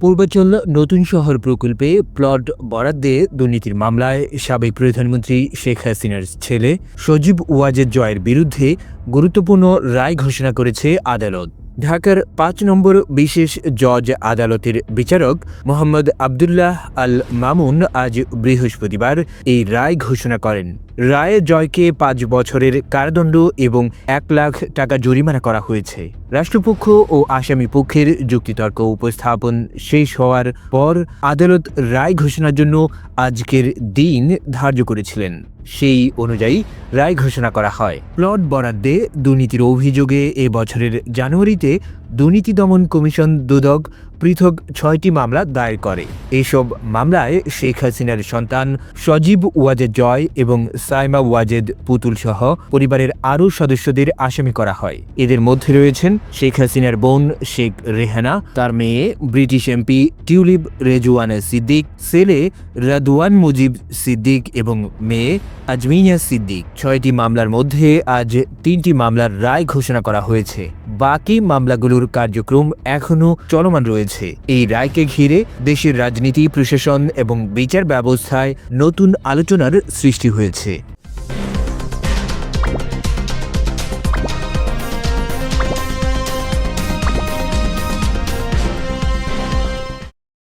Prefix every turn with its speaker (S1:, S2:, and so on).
S1: পূর্বাচল নতুন শহর প্রকল্পে প্লট বরাদ্দে দুর্নীতির মামলায় সাবেক প্রধানমন্ত্রী শেখ হাসিনার ছেলে সজীব ওয়াজেদ জয়ের বিরুদ্ধে গুরুত্বপূর্ণ রায় ঘোষণা করেছে আদালত। ঢাকার পাঁচ নম্বর বিশেষ জজ আদালতের বিচারক মোহাম্মদ আবদুল্লাহ আল মামুন আজ বৃহস্পতিবার এই রায় ঘোষণা করেন। রায়ে জয়কে পাঁচ বছরের কারাদণ্ড এবং এক লাখ টাকা জরিমানা করা হয়েছে। রাষ্ট্রপক্ষ ও আসামি পক্ষের যুক্তিতর্ক উপস্থাপন শেষ হওয়ার পর আদালত রায় ঘোষণার জন্য আজকের দিন ধার্য করেছিলেন। সেই অনুযায়ী রায় ঘোষণা করা হয়। প্লট বরাদ্দে দুর্নীতির অভিযোগে এ বছরের জানুয়ারিতে দুর্নীতি দমন কমিশন দুদক পৃথক ছয়টি মামলা দায়ের করে। এসব মামলায় শেখ হাসিনার সন্তান সজীব ওয়াজেদ জয় এবং সাইমা ওয়াজেদ পুতুল সহ পরিবারের আরও সদস্যদের আসামি করা হয়। এদের মধ্যে রয়েছেন শেখ হাসিনার বোন শেখ রেহানা, তার মেয়ে British MP Tulip Rezwana Siddiq, ছেলে রাদওয়ান মুজিব সিদ্দিক এবং মেয়ে আজমিনা সিদ্দিক। ছয়টি মামলার মধ্যে আজ তিনটি মামলার রায় ঘোষণা করা হয়েছে। বাকি মামলাগুলোর কার্যক্রম এখনও চলমান রয়েছে। এই রায়কে ঘিরে দেশের রাজনীতি প্রশাসন এবং বিচার ব্যবস্থায় নতুন আলোচনার সৃষ্টি হয়েছে।